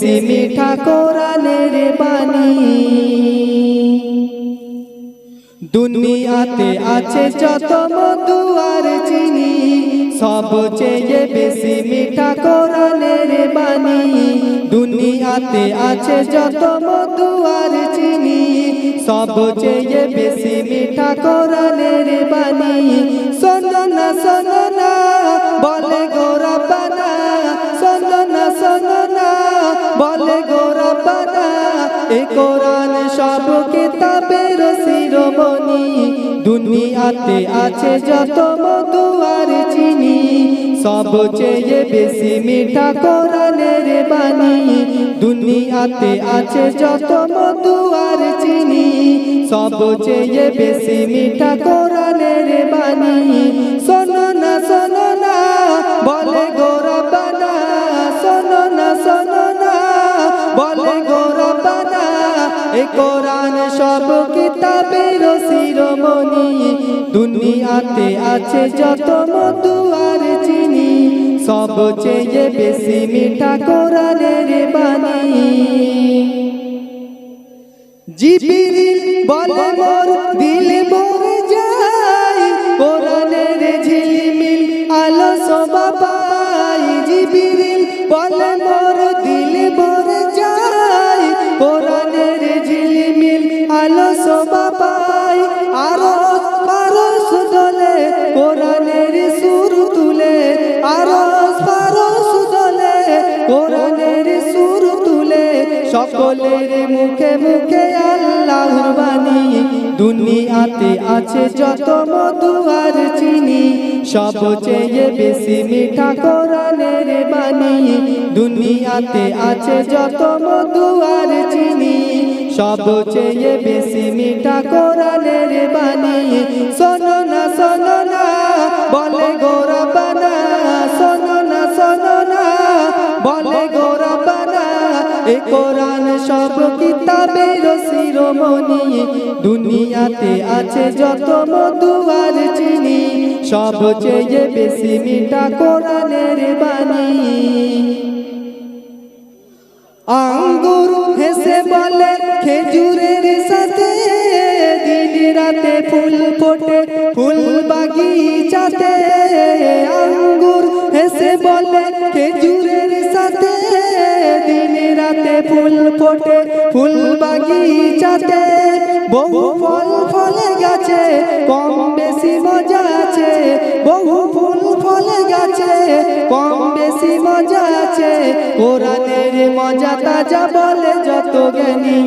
বেশি মিঠা কোরআনের বাণী। দুনিয়াতে আছে যত মধু আর চিনি, সব চেয়ে বেশি মিঠা কোরআনের বাণী। দুনিয়াতে আছে যত মধু আর চিনি, সব চেয়ে বেশি মিঠা কোরআনের বাণী। শোনো না শোনো না এ কোরআন সব কিতাবের শিরোমণি। দুনিয়াতে আছে যত মধু আর চিনি। সব চেয়ে বেশি মিঠা কোরআনের বাণী। দুনিয়াতে আছে যত মধু আর চিনি। সব চেয়ে বেশি মিঠা কোরআনের বাণী। এ কোরআন সব কিতাবের শিরোমণি। দুনিয়াতে আছে যত মধু আর চিনি। সব চেয়ে বেশি মিঠা কোরআনের বাণী। জিবিরিল বলে, মোর দিল ভরে যায়। কোরআনের ঝিলমিল আলো শোভা পাই জিবিরিল বলে, মোর দিল যায়। কোরআনের সুর তুলে সকলের মুখে মুখে আল্লাহর বাণী। দুনিয়াতে আছে যত মধু আর চিনি, সব চেয়ে বেশি মিঠা কোরআনের বাণী। দুনিয়াতে আছে যত মধু আর চিনি, সব চেয়ে বেশি মিঠা কোরআনের বাণী। শোনো না শোনো না, বলে গোরা বানা শোনো না শোনো না। এ কোরআন সব কিতাবের শিরোমণি। দুনিয়াতে আছে যত মধুয়ার চিনি, সব চেয়ে বেশি মিঠা কোরআনের বাণী। আঙ্গুর হেসে বলে, খেজুরের সাথে দিন রাতে ফুল ফোটে, ফুল বাগিচাতে। আঙ্গুর হেসে বলে দিন রাতে ফুল ফোটে, ফুল বাগিচাতে বহু ফল ফলে গেছে, কম বেশি মজা আছে, বহু ফুল ফলে গেছে, কম বেশি মজা আছে, কোরআনের মজা তাজা বলে যত জ্ঞানী,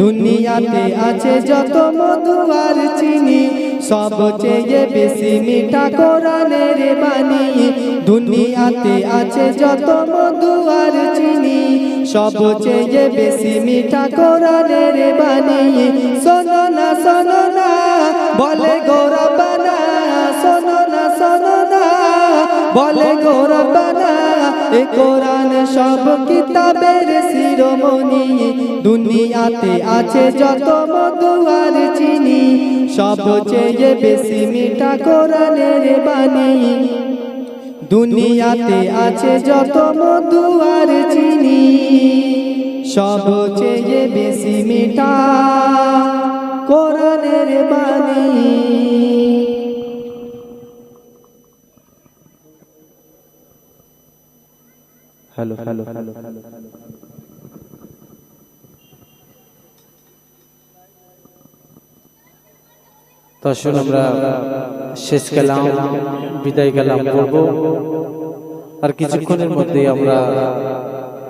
দুনিয়াতে আছে যত মধু আর চিনি। সব চেয়ে বেশি মিঠা কোরআনের বাণী। দুনিয়াতে আছে যত মধু আর চিনি। সব চেয়ে বেশি মিঠা কোরআনের বাণী। শোনো না শোনো না, বলে গোরা বানা শোনো না শোনো না, বলে গোরা বানা এ কোরআন সব কিতাবের শিরোমণি। দুনিয়াতে আছে যত মধু আর চিনি, সব চেয়ে বেশি মিঠা কোরআনের বাণী। দুনিয়াতে আছে যত মধু আর চিনি, সব চেয়ে বেশি মিঠা। হ্যালো হ্যালো হ্যালো তো আসুন আমরা শেষ কালাম বিদায় কালাম করব। আর কিছুক্ষণের মধ্যে আমরা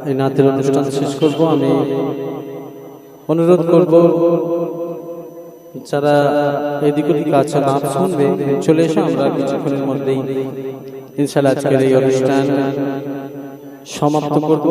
এই নাতের অনুষ্ঠান শেষ করব। আমি অনুরোধ করব যারা এদিক ওদিক আছে নাচ শুনবে চলে এসো আমরা কিছুক্ষণের মধ্যেই। ইনশাল্লাহ আজকের এই অনুষ্ঠান সমাপ্ত করব।